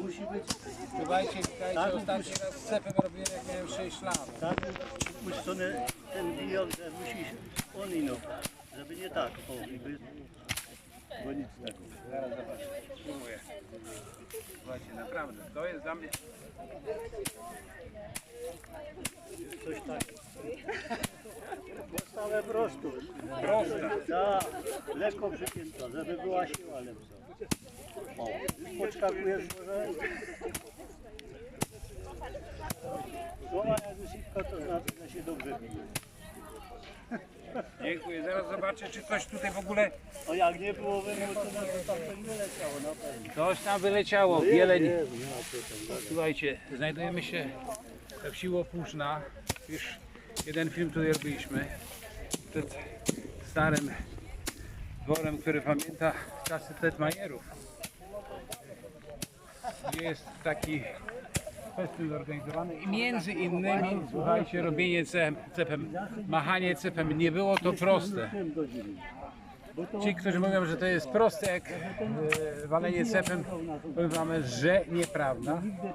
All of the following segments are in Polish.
musi być Słuchajcie, słuchajcie, Tak, ostatni raz cepem robiłem jak miałem 6 lat. tak puszczony ten bior, że musi on inować, żeby nie tak, o, i by, bo nic tak. Zaraz zobaczę. Spróbuję. Słuchajcie, naprawdę, to jest dla mnie... Coś takiego. Postawę prostu. Tak, lekko przypięta, żeby była siła lepsza. O, podskakujesz może. Słowa jak usitka, to znaczy, że się dobrze bije. Dziękuję, zaraz zobaczę, czy coś tutaj w ogóle... O jak nie było wymoczone, to tam to nie leciało na pewno. Coś tam wyleciało, nie ma co tam. Słuchajcie, znajdujemy się w wsi Łopuszna. Już jeden film tutaj robiliśmy. Przed starym dworem, który pamięta czasy Tetmajerów. Jest taki festyn zorganizowany i między innymi, słuchajcie, robienie cepem, machanie cepem. Nie było to proste. Ci, którzy mówią, że to jest proste jak e, walenie cepem, powiem wam, że nieprawda. nigdy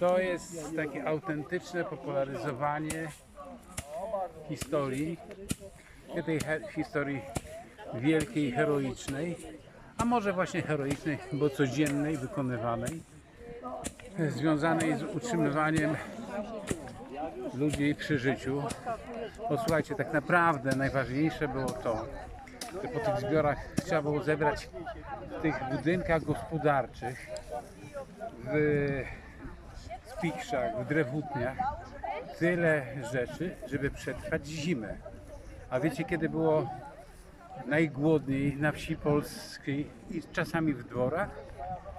to jest takie autentyczne popularyzowanie historii, tej historii wielkiej, heroicznej, a może właśnie heroicznej, bo codziennej, wykonywanej, związanej z utrzymywaniem ludzi przy życiu. Posłuchajcie, tak naprawdę najważniejsze było to, że po tych zbiorach trzeba było zebrać w tych budynkach gospodarczych, w spichrzach, w drewutniach tyle rzeczy, żeby przetrwać zimę. A wiecie, kiedy było najgłodniej na wsi polskiej i czasami w dworach?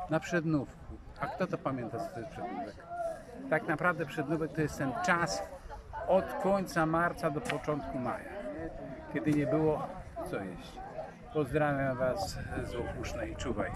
Na przednówku. A kto to pamięta, co to jest przednówek? Tak naprawdę przednówek to jest ten czas od końca marca do początku maja, kiedy nie było co jeść. Pozdrawiam Was z Łopusznej. Czuwaj.